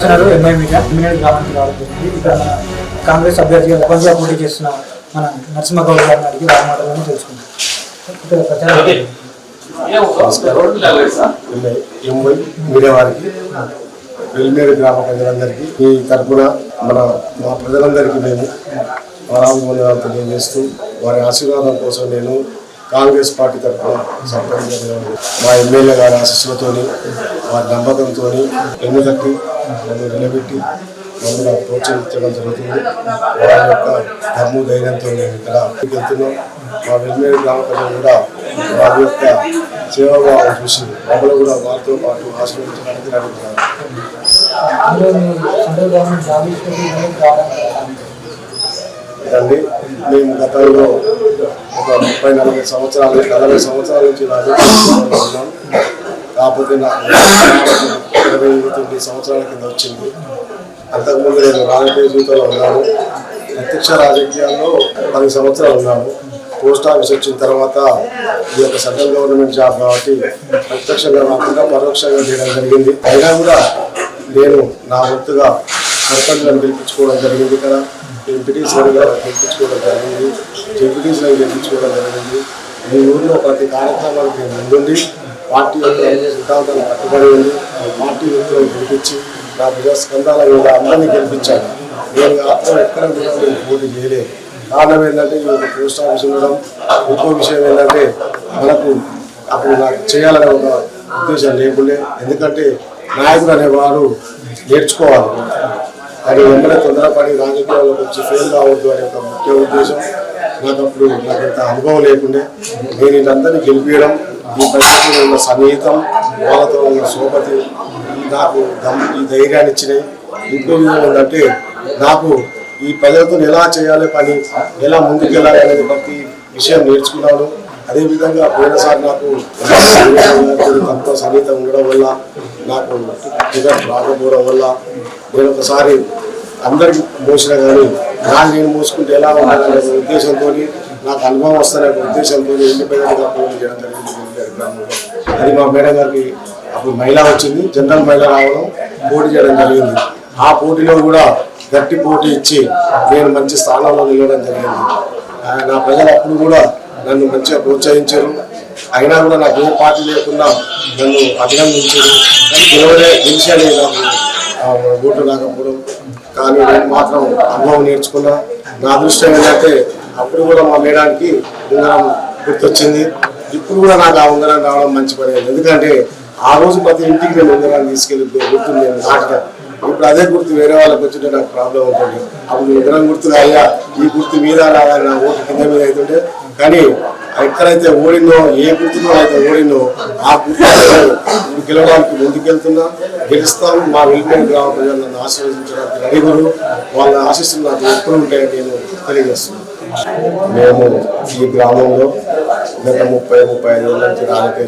ఇచ్చినారు MI media immunity గ్రామానికి రావడం జరిగింది. ఇక్కడ మన కాంగ్రెస్ అభ్యర్థిగా పంజాబ్ పోటీ చేస్తున్న మన నరసింహగౌడ్ గారిని అడిగి వారి మాటలను తెలుసుకుందాం. ఇక్కడ ప్రచారం ఎంవై మీడియా వారికి వెల్మేరు గ్రామ ప్రజలందరికీ ఈ తరపున మన మా ప్రజలందరికీ మేము వరాభివందనాలు తెలియజేస్తూ వారి ఆశీర్వాదం కోసం నేను కాంగ్రెస్ పార్టీ తరఫున సర్పంచ్ మా ఎమ్మెల్యే గారి ఆశీస్సులతోని వారి నమ్మకంతో ఎన్నికట్టి నన్ను నిలబెట్టి మమ్మల్ని ప్రోత్సహించడం జరుగుతుంది. వారి యొక్క ధర్మ ధైర్యంతో మేము ఇక్కడ వెళ్తున్నాం మా వెల్మేరు గ్రామ ప్రజలు కూడా వారి యొక్క సేవాభావం చూసి మమ్మల్ని కూడా వారితో పాటు ఆశీర్వదించడానికి అడుగుతున్నారు అండి మేము గతంలో ఒక ముప్పై నలభై సంవత్సరాలు నలభై సంవత్సరాల నుంచి రాజకీయాల్లో ఉన్నాం. కాకపోతే నాకు ఇరవై తొమ్మిది సంవత్సరాల కింద వచ్చింది. అంతకుముందు నేను రాజకీయ జీవితంలో ఉన్నాను. ప్రత్యక్ష రాజకీయాల్లో పది సంవత్సరాలు ఉన్నాను. పోస్ట్ ఆఫీస్ వచ్చిన తర్వాత ఈ యొక్క సెంట్రల్ గవర్నమెంట్ జాబ్ కాబట్టి ప్రత్యక్షంగా కాకుండా పరోక్షంగా చేయడం జరిగింది. అయినా కూడా నేను నా వంతుగా సర్పంచ్లను గెలిపించుకోవడం జరిగింది ఇక్కడ. ఎంపీటీస్ కూడా గెలిపించుకోవడం జరిగింది. జెడ్పీటీస్లను గెలిపించుకోవడం జరిగింది. మీ ఊరిలో ప్రతి కార్యక్రమానికి నేను ముందుండి పార్టీ యొక్క సిద్ధాంతాలు కట్టుబడి ఉంది పార్టీ వ్యక్తులను గెలిపించి నా ప్రజా మీద అందరినీ గెలిపించాను. నేను మాత్రం ఎక్కడ కూడా నేను పోటీ చేయలేదు. కారణం ఏంటంటే ఈ యొక్క పోస్ట్ ఆఫీస్ ఉండడం ఇంకో విషయం ఏంటంటే మనకు అప్పుడు నాకు చేయాలనే ఒక ఉద్దేశం లేకుండే ఎందుకంటే నాయకుడు అనేవారు నేర్చుకోవాలి. అది వెంటనే తొందరపడి రాజకీయాల్లోకి వచ్చి ఫెయిల్ కావద్దు అనే ఒక ముఖ్య ఉద్దేశం. నాకు అప్పుడు నాకు అనుభవం లేకుండే నేను వీళ్ళందరినీ గెలిపించడం ఈ పరిస్థితిలో ఉన్న సన్నిహితం వాళ్ళతో ఉన్న సోపతి నాకు దమ్ ఈ ధైర్యాన్ని ఇచ్చినాయి. ఇంకో విధంగా ఏంటంటే నాకు ఈ ప్రజలతో ఎలా చేయాలి పని ఎలా ముందుకెళ్ళాలి అనేది ప్రతి విషయం నేర్చుకున్నాను. అదేవిధంగా పోయినసారి నాకు తనతో సన్నిహితం ఉండడం వల్ల నాకు టికెట్ రాకపోవడం వల్ల నేను ఒకసారి అందరికి మోసిన కానీ నాకు నేను మోసుకుంటే ఎలా ఉండాలనే ఉద్దేశంతో నాకు అనుభవం వస్తానే ఉద్దేశంతో ఇండిపెండెంట్గా పోటీ చేయడం జరిగింది. అది మా మేడం గారికి అప్పుడు మహిళ వచ్చింది. జనరల్ మహిళ రావడం పోటీ చేయడం జరిగింది. ఆ పోటీలో కూడా గట్టి పోటీ ఇచ్చి నేను మంచి స్థానంలో నిలవడం జరిగింది. నా ప్రజలు అప్పుడు కూడా నన్ను మంచిగా ప్రోత్సహించారు. అయినా కూడా నాకు ఏ పార్టీ లేకుండా నన్ను అభినందించారు. కానీ గెలవలే గెలిచానే నాకు ఓటు రాకపోవడం కానీ నేను మాత్రం అనుభవం నేర్చుకున్నా. నా అదృష్టం ఏంటంటే అప్పుడు కూడా మా మేడానికి ఉంగరం గుర్తొచ్చింది. ఇప్పుడు కూడా నాకు ఆ ఉంగరం రావడం మంచి పని ఎందుకంటే ఆ రోజు ప్రతి ఇంటికి నేను ఉంగరాన్ని తీసుకెళ్ళి గుర్తు నేను ఇప్పుడు అదే గుర్తు వేరే వాళ్ళకి వచ్చింటే నాకు ప్రాబ్లం అవుతుంది. అప్పుడు ఉంగరం గుర్తులు అయ్యా ఈ గుర్తు మీద రాగా నా ఓటు కింద మీద అవుతుంటే కానీ ఎక్కడైతే ఓడిందో ఏ గుర్తులో అయితే ఓడిందో ఆ గుర్తు ఇప్పుడు గెలవడానికి ముందుకెళ్తున్నా గెలుస్తాను. మా వెల్ఫేర్ గ్రామ ప్రజలు నన్ను ఆశీర్వదించడానికి నలుగురు వాళ్ళ ఆశిస్తులు నాకు ఎప్పుడు ఉంటాయని నేను తెలియజేస్తున్నాను. మేము ఈ గ్రామంలో గత ముప్పై ముప్పై ఐదు ఏళ్ళ నుంచి రాజకీయ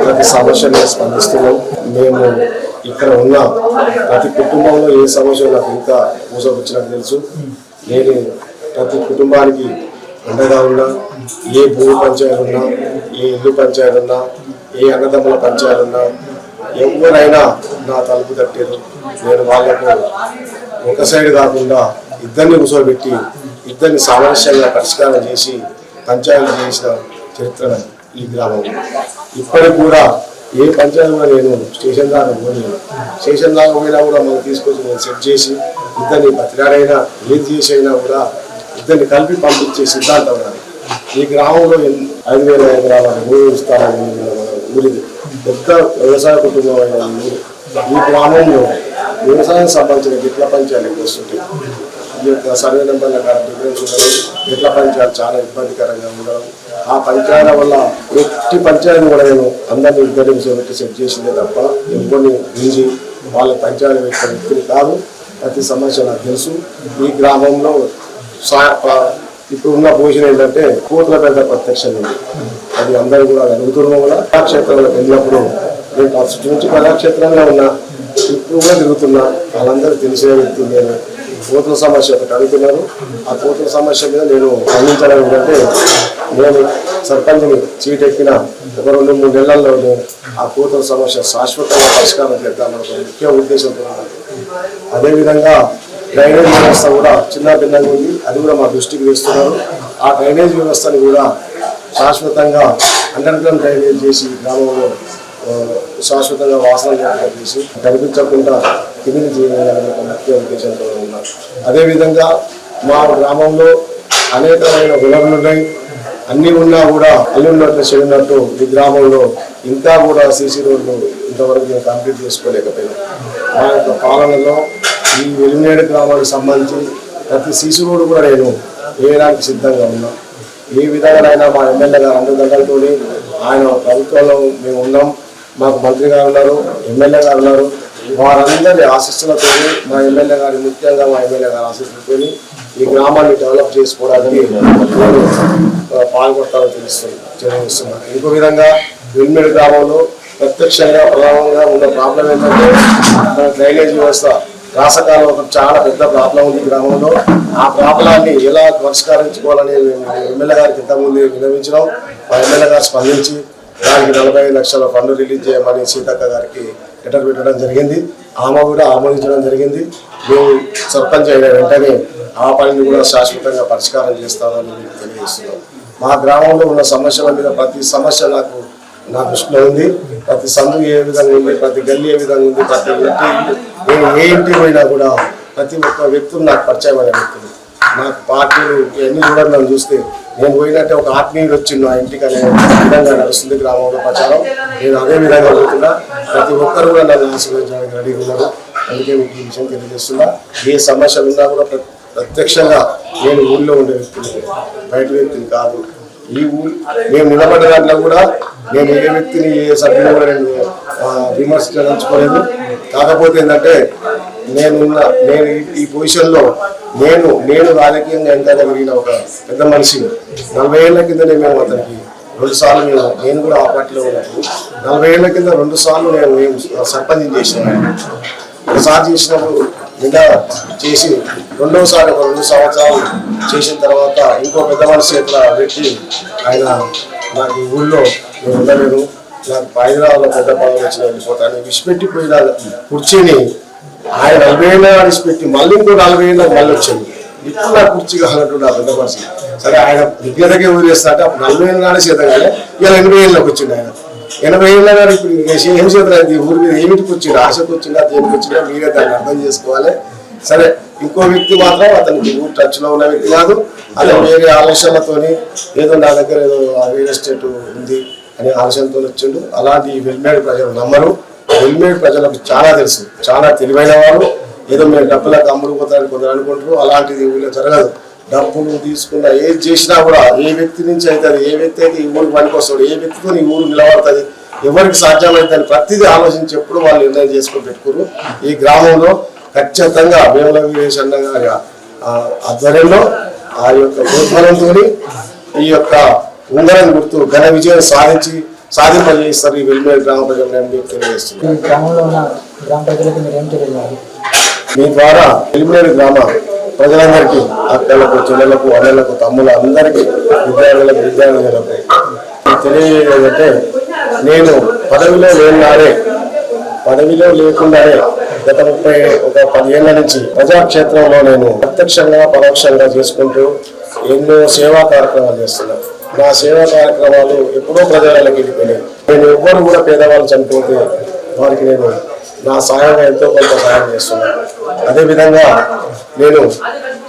ప్రతి సమస్యను స్పందిస్తున్నాం. మేము ఇక్కడ ఉన్న ప్రతి కుటుంబంలో ఏ సమస్య నాకు ఇంకా మూసకొచ్చినట్టు తెలుసు. నేను ప్రతి కుటుంబానికి అండగా ఉన్నా ఏ భూమి పంచాయతీ ఉన్నా ఏ ఇల్లు పంచాయతీ ఉన్నా ఏ అన్నదమ్ముల పంచాయతీ ఉన్నా ఎవరైనా నా తలుపు తట్టారు నేను వాళ్ళకు ఒక సైడ్ కాకుండా ఇద్దరిని కూర్చోబెట్టి ఇద్దరిని సామరస్యంగా పరిష్కారం చేసి పంచాయతీ చేసిన చరిత్ర ఈ గ్రామంలో ఇప్పటికి కూడా ఏ పంచాయతీ కూడా నేను స్టేషన్ దాకా పోలేదు. స్టేషన్ దాకా పోయినా కూడా మనం తీసుకొచ్చి నేను సెట్ చేసి ఇద్దరిని బతిలాడైనా ఏది చేసైనా కూడా ఇద్దరిని కలిపి పంపించే సిద్ధాంతం నాది. ఈ గ్రామంలో ఐదు వేల ఎకరాల భూమి ఇస్తారని ఊరిది. పెద్ద వ్యవసాయ కుటుంబం అయిన ఈ ఊరు. ఈ గ్రామంలో వ్యవసాయం సంబంధించిన గిట్ల పంచాయతీ వస్తుంటాయి. సర్వే నెంబర్ల కాడ డిఫరెన్స్ ఉండడం చాలా ఇబ్బందికరంగా ఉండడం. ఆ పంచాయతీల వల్ల ఎట్టి పంచాయతీ కూడా నేను అందరినీ ఉద్దరించే సెట్ చేసిందే తప్ప ఎవరిని మించి వాళ్ళ పంచాయతీ వ్యక్తి వ్యక్తిని కాదు. ప్రతి సమస్య నాకు తెలుసు. ఈ గ్రామంలో ఇప్పుడు ఉన్న పొజిషన్ ఏంటంటే కోట్ల పెద్ద ప్రత్యక్షం ఉంది అది అందరూ కూడా అడుగుతున్నాం కూడా కళాక్షేత్రంలో వెళ్ళినప్పుడు నేను ఫస్ట్ నుంచి కళాక్షేత్రంలో ఉన్నా. ఇప్పుడు కూడా తిరుగుతున్నా. వాళ్ళందరూ తెలిసే వ్యక్తి నేను. కోతుల సమస్య ఒకటి అడుగుతున్నారు. ఆ కోతుల సమస్య మీద నేను స్పందించడం ఏంటంటే నేను సర్పంచ్ని చీటెక్కిన ఎక్కిన ఒక రెండు మూడు నెలల్లో ఆ కోతుల సమస్య శాశ్వతంగా పరిష్కారం చేద్దామని ఒక ముఖ్య ఉద్దేశంతో అదేవిధంగా డ్రైనేజ్ వ్యవస్థ కూడా చిన్న భిన్నంగా ఉంది. అది కూడా మా దృష్టికి వేస్తున్నారు. ఆ డ్రైనేజ్ వ్యవస్థని కూడా శాశ్వతంగా అండర్ గ్రౌండ్ డ్రైనేజ్ చేసి గ్రామంలో శాశ్వతంగా వాసన చేసి కనిపించకుండా తిరిగి చేయాలనే ముఖ్య ఉద్దేశంతో ఉన్నారు. అదేవిధంగా మా గ్రామంలో అనేకమైన వనరులున్నాయి అన్నీ ఉన్నా కూడా అల్లి ఉన్నట్లు చెడినట్టు ఈ గ్రామంలో ఇంకా కూడా సీసీ రోడ్లు ఇంతవరకు మేము కంప్లీట్ చేసుకోలేకపోయినా. మా యొక్క పాలనలో ఈ వెలినేడు గ్రామానికి సంబంధించి ప్రతి సీసీ రోడ్డు కూడా నేను వేయడానికి సిద్ధంగా ఉన్నా. ఏ విధంగానైనా మా ఎమ్మెల్యే గారు అందరి అండదండలతో ఆయన ప్రభుత్వంలో మేము ఉన్నాం. మాకు మంత్రి గారు ఉన్నారు ఎమ్మెల్యే గారు ఉన్నారు. వారందరి ఆశీస్సులతో మా ఎమ్మెల్యే గారి ముఖ్యంగా మా ఎమ్మెల్యే గారి ఆశీస్సులతో ఈ గ్రామాన్ని డెవలప్ చేసుకోవడానికి నేను తెలుస్తుంది ఇంకో విధంగా వెల్మేడు గ్రామంలో ప్రత్యక్షంగా ప్రధానంగా ఉన్న ప్రాబ్లం ఏంటంటే మన డ్రైనేజ్ వ్యవస్థ రాసకాలం ఒక చాలా పెద్ద ప్రాబ్లం ఉంది గ్రామంలో. ఆ ప్రాబ్లాన్ని ఎలా పరిష్కరించుకోవాలని మేము ఎమ్మెల్యే గారికి ఇంతకుముందు విన్నవించడం మా ఎమ్మెల్యే గారు స్పందించి దానికి నలభై లక్షల ఫండ్ రిలీజ్ చేయమని సీతక్క గారికి లెటర్ పెట్టడం జరిగింది. ఆమె కూడా ఆమోదించడం జరిగింది. మేము సర్పంచ్ అయిన వెంటనే ఆ పనిని కూడా శాశ్వతంగా పరిష్కారం చేస్తామని మీకు తెలియజేస్తున్నాం. మా గ్రామంలో ఉన్న సమస్యల మీద ప్రతి సమస్య నాకు నా దృష్టిలో ఉంది. ప్రతి సందు ఏ విధంగా ఉంది ప్రతి గల్లీ ఏ విధంగా ఉంది ప్రతి ఇంటి నేను ఏ ఇంటికి పోయినా కూడా ప్రతి ఒక్క వ్యక్తులు నాకు పరిచయమైన వ్యక్తులు. మా పార్టీలు ఇవన్నీ కూడా మనం చూస్తే నేను పోయినట్టే ఒక ఆత్మీయుడు వచ్చిండు ఆ ఇంటికి అనే విధంగా నడుస్తుంది గ్రామంలో ప్రచారం. నేను అదే విధంగా పోతున్నా. ప్రతి ఒక్కరు కూడా నన్ను ఆశీర్వదించడానికి రెడీగా ఉన్నారు. అందుకే మీకు ఈ విషయం తెలియజేస్తున్నా. ఏ సమస్యలు ఉన్నా కూడా ప్ర- ప్రత్యక్షంగా నేను ఊళ్ళో ఉండే వ్యక్తిని బయట వ్యక్తిని కాదు. ఈ ఊరు మేము నిలబడ్డ దాంట్లో కూడా నేను ఏ వ్యక్తిని ఏ సభ్యుని కూడా నేను విమర్శించదలుచుకోలేదు. కాకపోతే ఏంటంటే నేను నేను ఈ- పొజిషన్లో నేను నేను రాజకీయంగా ఎంత కలిగిన ఒక పెద్ద మనిషి నలభై ఏళ్ళ కిందనే మేము అతనికి రెండు సార్లు మేము నేను కూడా ఆ పార్టీలో ఉన్నప్పుడు నలభై ఏళ్ళ కింద రెండు సార్లు నేను మేము సర్పంచ్ చేసినాను ఒకసారి చేసినప్పుడు ఇంకా చేసి రెండోసారి ఒక రెండు సంవత్సరాలు చేసిన తర్వాత ఇంకో పెద్ద మనిషి చేతిలో పెట్టి ఆయన నాకు ఊళ్ళో నేను ఉండలేను. నాకు హైదరాబాద్లో పెద్ద పదవి వచ్చిన వెళ్ళిపోతాను విడిచిపెట్టిపోయిన కుర్చీని ఆయన నలభై ఏళ్ళ విడిచిపెట్టి మళ్ళీ ఇంకో నలభై ఏళ్ళకి మళ్ళీ వచ్చింది ఇప్పుడు నాకు కుర్చీ కావాలంటున్నా పెద్ద మనిషి. సరే ఆయన విజ్ఞతకే ఊరేస్తా అంటే అప్పుడు నలభై ఏళ్ళు నాడే చేత కానీ ఇలా ఎనభై ఏళ్ళకి వచ్చింది ఆయన. ఎనభై ఏళ్ళ గారు ఇప్పుడు ఏం చేద్దాం? ఈ ఊరి మీద ఏమిటికి వచ్చింది ఆశకు వచ్చిందా దేనికి వచ్చిందా? మీరే దాన్ని అర్థం చేసుకోవాలి. సరే ఇంకో వ్యక్తి మాత్రం అతనికి ఊరు టచ్లో ఉన్న వ్యక్తి కాదు. అతను వేరే ఆలోచనలతోని ఏదో నా దగ్గర ఏదో రియల్ ఎస్టేట్ ఉంది అనే ఆలోచనతో వచ్చిండు. అలాంటి ఈ వెల్మేడ్ ప్రజలు నమ్మరు. హెల్మెట్ ప్రజలకు చాలా తెలుసు. చాలా తెలివైన వారు. ఏదో మేము డబ్బులకు అమ్ముడుపోతారని కొందరు అనుకుంటారు. అలాంటిది ఊళ్ళో జరగదు. డబ్బులు తీసుకున్న ఏది చేసినా కూడా ఏ వ్యక్తి నుంచి అవుతుంది ఏ వ్యక్తి అయితే ఈ ఊరికి పనికొస్తాడు ఏ వ్యక్తితో ఈ ఊరు నిలబడుతుంది ఎవరికి సాధ్యమవుతుంది ప్రతిదీ ఆలోచించి ఎప్పుడు వాళ్ళు నిర్ణయం చేసుకొని పెట్టుకోరు. ఈ గ్రామంలో ఖచ్చితంగా వేముల వీరేష్ అన్న గారి ఆ ఆధ్వర్యంలో ఆ యొక్క ప్రోత్సాహంతో ఈ యొక్క ఉంగరం గుర్తు ఘన విజయం సాధించి సాధింపజేస్తారు ఈ వెల్మేరు గ్రామ ప్రజలు తెలియజేయాలి? మీ ద్వారా వెల్మేరు గ్రామ ప్రజలందరికీ అక్కలకు చెల్లెలకు అన్నలకు తమ్ముల అందరికీ విద్యార్థులకు విద్యార్థులకు తెలియజేయాలంటే నేను పదవిలో లేనాడే పదవిలో లేకుండానే గత ముప్పై ఒక పదిహేళ్ళ నుంచి ప్రజాక్షేత్రంలో నేను ప్రత్యక్షంగా పరోక్షంగా చేసుకుంటూ ఎన్నో సేవా కార్యక్రమాలు చేస్తున్నాను. నా సేవా కార్యక్రమాలు ఎప్పుడో ప్రజలకు వెళ్ళిపోయినాయి. నేను ఎవ్వరు కూడా పేదవాళ్ళు చనిపోతే వారికి నేను నా సహాయంగా ఎంతో కొంత సహాయం చేస్తున్నాను. అదేవిధంగా నేను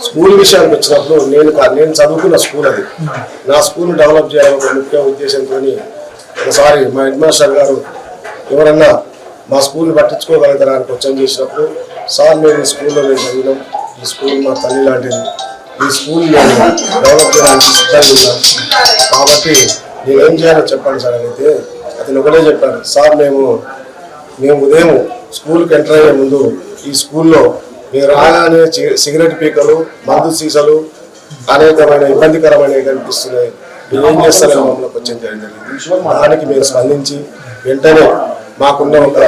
స్కూల్ విషయానికి వచ్చినప్పుడు నేను కా- నేను చదువుకున్న స్కూల్ అది. నా స్కూల్ డెవలప్ చేయాలని ఒక ముఖ్య ఉద్దేశంతో ఒకసారి మా హెడ్ మాస్టర్ గారు ఎవరన్నా మా స్కూల్ని పట్టించుకోగలుగుతారని క్వశ్చన్ చేసినప్పుడు సార్ మేము ఈ స్కూల్లో మేము చదివినాం. ఈ స్కూల్ మా తల్లి లాంటిది. ఈ స్కూల్ మేము డెవలప్ చేయడానికి సిద్ధంగా ఉన్నాం. కాబట్టి నేను ఏం చేయాలో చెప్పండి సార్. అయితే అతను ఒకటే చెప్పాడు సార్ మేము మేము ఉదయం స్కూల్కి ఎంటర్ అయ్యే ముందు ఈ స్కూల్లో మీరు రాగానే సిగరెట్ పీకలు మందు సీసాలు అనేకమైన ఇబ్బందికరమైనవి కనిపిస్తున్నాయి. మీరు ఏం చేస్తారని మమ్మల్ని కొంచెం జరిగింది దానికి మేము స్పందించి వెంటనే మాకున్న ఒక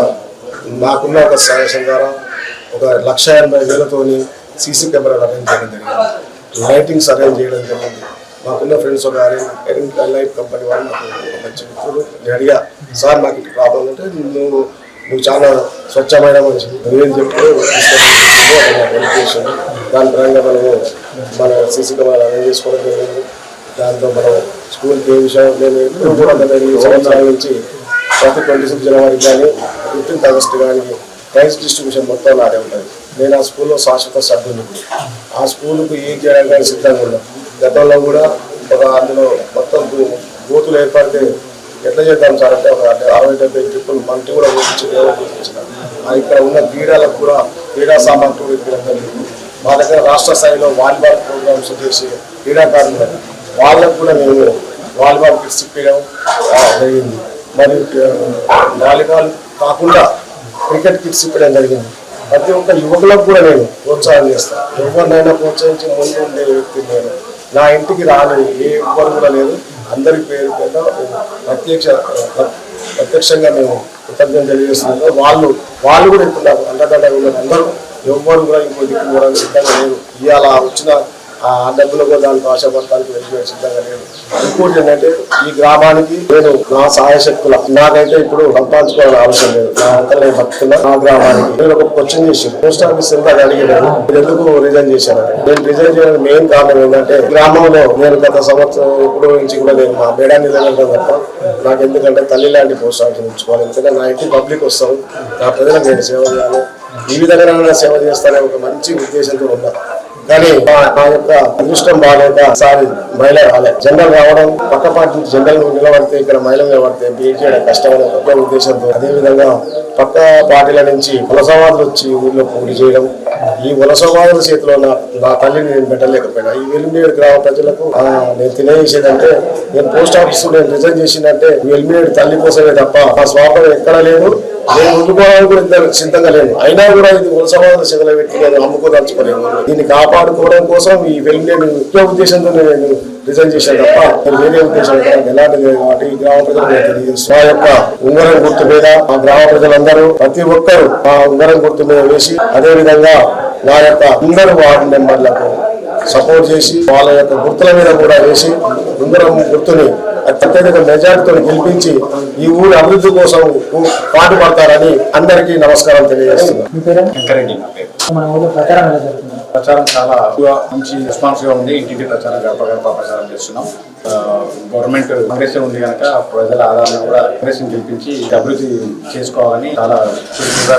మాకున్న ఒక సాయం ద్వారా ఒక లక్ష ఎనభై వేలతోని సీసీ కెమెరాలు అరేంజ్ చేయడం జరిగింది. లైటింగ్స్ అరేంజ్ చేయడం జరిగింది. మాకున్న ఫ్రెండ్స్ ఒక అరేంజ్ లైఫ్ కంపెనీ వాళ్ళు నాకు ఒక మంచి మిత్రుడు నేను అడిగా సార్ నాకు ఇటు ప్రాబ్లం ఉంటే నువ్వు నువ్వు చాలా స్వచ్ఛమైన మనిషి నువ్వేం చెప్పు చేసింది దాని పరంగా మనము మన సీసీ కెమెరా అరేంజ్ చేసుకోవడం జరిగింది. దాంతో మనం స్కూల్కి ఏ విషయం నేను ఎప్పుడు కూడా గత ఎనిమిది సంవత్సరాల నుంచి ప్రతి ట్వంటీ సిక్స్ జనవరి కానీ ఫిఫ్టీన్త్ ఆగస్ట్ కానీ ప్రైజ్ డిస్ట్రిబ్యూషన్ మొత్తం నాడే ఉంటుంది. నేను ఆ స్కూల్లో శాశ్వత సభ్యులు ఆ స్కూల్కు ఏం చేయడానికి సిద్ధంగా ఉన్నాను గతంలో కూడా ఒక అందులో మొత్తం బూతులు ఏర్పడితే ఎట్లా చేద్దాం సార్ అంటే ఒక అరవై డెబ్బై ట్రిప్పులు మంటి కూడా చూపించి ఆ ఇక్కడ ఉన్న క్రీడలకు కూడా క్రీడా సామర్థ్యం కూడా జరిగింది మా దగ్గర రాష్ట్ర స్థాయిలో వాలీబాల్ ప్రోగ్రామ్స్ చేసి క్రీడాకారులు వాళ్ళకు కూడా మేము వాలీబాల్ కిట్స్ ఇప్పించడం జరిగింది. మరియు వాలీబాల్ కాకుండా క్రికెట్ కిట్స్ ఇప్పడం జరిగింది. ప్రతి ఒక్క యువకులకు కూడా నేను ప్రోత్సాహం చేస్తాను ఎవరినైనా ప్రోత్సహించి ముందు ఉండే వ్యక్తి నేను. నా ఇంటికి రాని ఏ ఇబ్బంది కూడా లేదు. అందరి పేరు పేద ప్రత్యక్ష ప్రత్యక్షంగా మేము కృతజ్ఞత తెలియజేస్తున్నాను వాళ్ళు వాళ్ళు కూడా ఇప్పుడు నాకు అండదండగా ఉన్నారు అందరూ. ఎవ్వరు కూడా ఇంకో దిక్కు కూడా సిద్ధంగా లేరు. ఇవాళ వచ్చిన ఆ డబ్బులు కూడా దానికి ఆశపడటానికి వెళ్ళి సిద్ధంగా లేదు ఇంకోటి ఏంటంటే ఈ గ్రామానికి నేను నా సహాయ శక్తుల నాకైతే ఇప్పుడు సంపాదించుకోవాలని అవసరం లేదు. నా అంతా నేను నా గ్రామానికి. నేను ఒక క్వశ్చన్ చేసి పోస్ట్ ఆఫీస్ ఎంత అడిగినాను ఎందుకు రిజైన్ చేశాను నేను రిజైన్ చేయడానికి మెయిన్ కారణం ఏంటంటే గ్రామంలో నేను గత సంవత్సరం ఇప్పుడు నుంచి కూడా నేను మా మేడాన్ని నిలబడతాను తప్ప నాకు ఎందుకంటే తల్లి లాంటి పోస్ట్ ఆఫీస్ ఉంచుకోవాలి ఎందుకంటే నా ఇంటి పబ్లిక్ వస్తాం. నా ప్రజలకు నేను సేవ చేయాలి. ఈ విధంగా సేవ చేస్తానే ఒక మంచి ఉద్దేశంతో ఉన్నా. కానీ మా- యొక్క అదృష్టం బాగాలేక సారి మహిళ రాలే. జనరల్ రావడం పక్క పార్టీ జనరల్ నిలబడితే ఇక్కడ మహిళ నిలబడితే బీట్ చేయడం కష్టమైన ఒక ఉద్దేశంతో అదేవిధంగా పక్క పార్టీల నుంచి వలసవాదులు వచ్చి ఊళ్ళో పోటీ చేయడం ఈ వలసవాదుల చేతిలో నా నా తల్లిని నేను పెట్టలేకపోయినా. ఈ వెలిమినేడు గ్రామ ప్రజలకు నేను తెలియజేసేదంటే నేను పోస్ట్ ఆఫీస్ నేను రిజైన్ చేసిందంటే ఈ వెలిమినేడు తల్లి కోసమే తప్ప నా స్వాపం ఎక్కడా లేదు. నేను ఉండిపోవడానికి కూడా ఇద్దరు సిద్ధంగా లేదు. అయినా కూడా ఇది వలసవాద సెగల పెట్టి నేను అమ్ముకోదలుచుకోలేదు. దీన్ని కాపాడుకోవడం కోసం ఈ వెలిమినేడు ముఖ్య ఉద్దేశంతో నేను రిజైన్ చేశాను తప్ప వేరే ఉద్దేశం ఎలాంటిది కాబట్టి ఈ గ్రామ ప్రజలకు నేను మా యొక్క ఉంగరం గుర్తు మీద మా గ్రామ ప్రజలందరూ ప్రతి ఒక్కరూ ఆ ఉంగరం గుర్తు మీద వేసి అదే విధంగా నా యొక్క అందరు వార్డు మెంబర్లకు సపోర్ట్ చేసి వాళ్ళ యొక్క గుర్తుల మీద కూడా వేసి ఉంగరం గుర్తుని అత్యధిక మెజార్టీతో గెలిపించి ఈ ఊరి అభివృద్ధి కోసం పాటుపడతారని అందరికీ నమస్కారం తెలియజేస్తున్నాను. ప్రచారం ఎలా జరుగుతుంది? ప్రచారం చాలా మంచి రెస్పాన్స్గా ఉంది. ఇంటింటి ప్రచారం గడప గడప ప్రచారం చేస్తున్నాం. గవర్నమెంట్ కాంగ్రెస్ ఉంది కనుక ప్రజల ఆదరణ కూడా కాంగ్రెస్ గెలిపించి అభివృద్ధి చేసుకోవాలని చాలా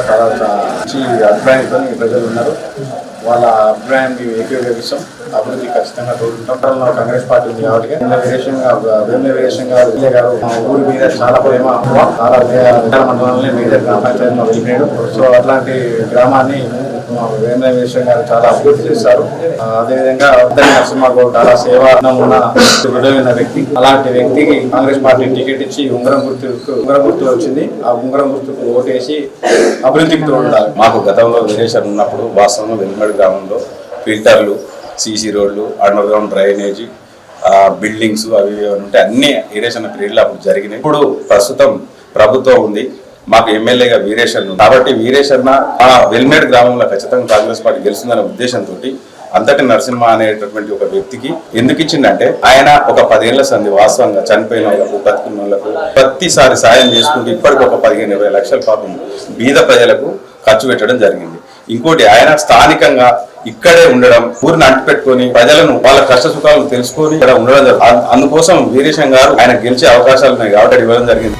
చాలా మంచి అభిప్రాయంతో ప్రజలు ఉన్నారు. వాళ్ళ అభిప్రాయాన్ని ఏకీభవిస్తాం అభివృద్ధి ఖచ్చితంగా తోడుకుంటాం కాంగ్రెస్ పార్టీ ఉంది కాబట్టి వేముల వీరేశం గారు గారు విజయ్ గారు మా ఊరి మీద చాలా ప్రేమ చాలా విజయ మండలంలో మేజర్ గ్రామ పంచాయతీలో వెళ్ళిపోయాడు సో అట్లాంటి గ్రామాన్ని మా విషయం గారు చాలా అభివృద్ధి చేస్తారు అదేవిధంగా ఉత్తర నరసింహగౌడ్ చాలా సేవా ఉన్న విలువైన వ్యక్తి. అలాంటి వ్యక్తికి కాంగ్రెస్ పార్టీ టికెట్ ఇచ్చి ఉంగరం గుర్తు ఉంగరం గుర్తు వచ్చింది. ఆ ఉంగరం గుర్తుకు ఓటేసి అభివృద్ధికి ఉండాలి మాకు గతంలో విదేశాలు ఉన్నప్పుడు వాస్తవంగా వెల్మడి గ్రామంలో ఫిల్టర్లు సీసీ రోడ్లు అండర్ గ్రౌండ్ డ్రైనేజ్ బిల్డింగ్స్ అవి ఉంటే అన్ని ఇరేషన్ పీరియడ్లు అప్పుడు జరిగినాయి. ఇప్పుడు ప్రస్తుతం ప్రభుత్వం ఉంది. మాకు ఎమ్మెల్యేగా వీరేశన్ కాబట్టి వీరేశన్న ఆ వెల్మేడ్ గ్రామంలో ఖచ్చితంగా కాంగ్రెస్ పార్టీ గెలుస్తుందనే ఉద్దేశంతో అంతటి నరసింహ అనేటటువంటి ఒక వ్యక్తికి ఎందుకు ఇచ్చిందంటే ఆయన ఒక పదేళ్ళ సంది వాస్తవంగా చనిపోయిన వాళ్ళకు బతుకున్న వాళ్ళకు ప్రతిసారి సాయం చేసుకుంటూ ఇప్పటికి ఒక పదిహేను ఇరవై లక్షల పాపం బీద ప్రజలకు ఖర్చు పెట్టడం జరిగింది. ఇంకోటి ఆయన స్థానికంగా ఇక్కడే ఉండడం ఊరిని అంటిపెట్టుకొని ప్రజలను వాళ్ళ కష్ట సుఖాలను తెలుసుకొని ఇక్కడ ఉండడం అందుకోసం వీరేశం గారు ఆయన గెలిచే అవకాశాలు ఉన్నాయి కాబట్టి ఇవ్వడం జరిగింది.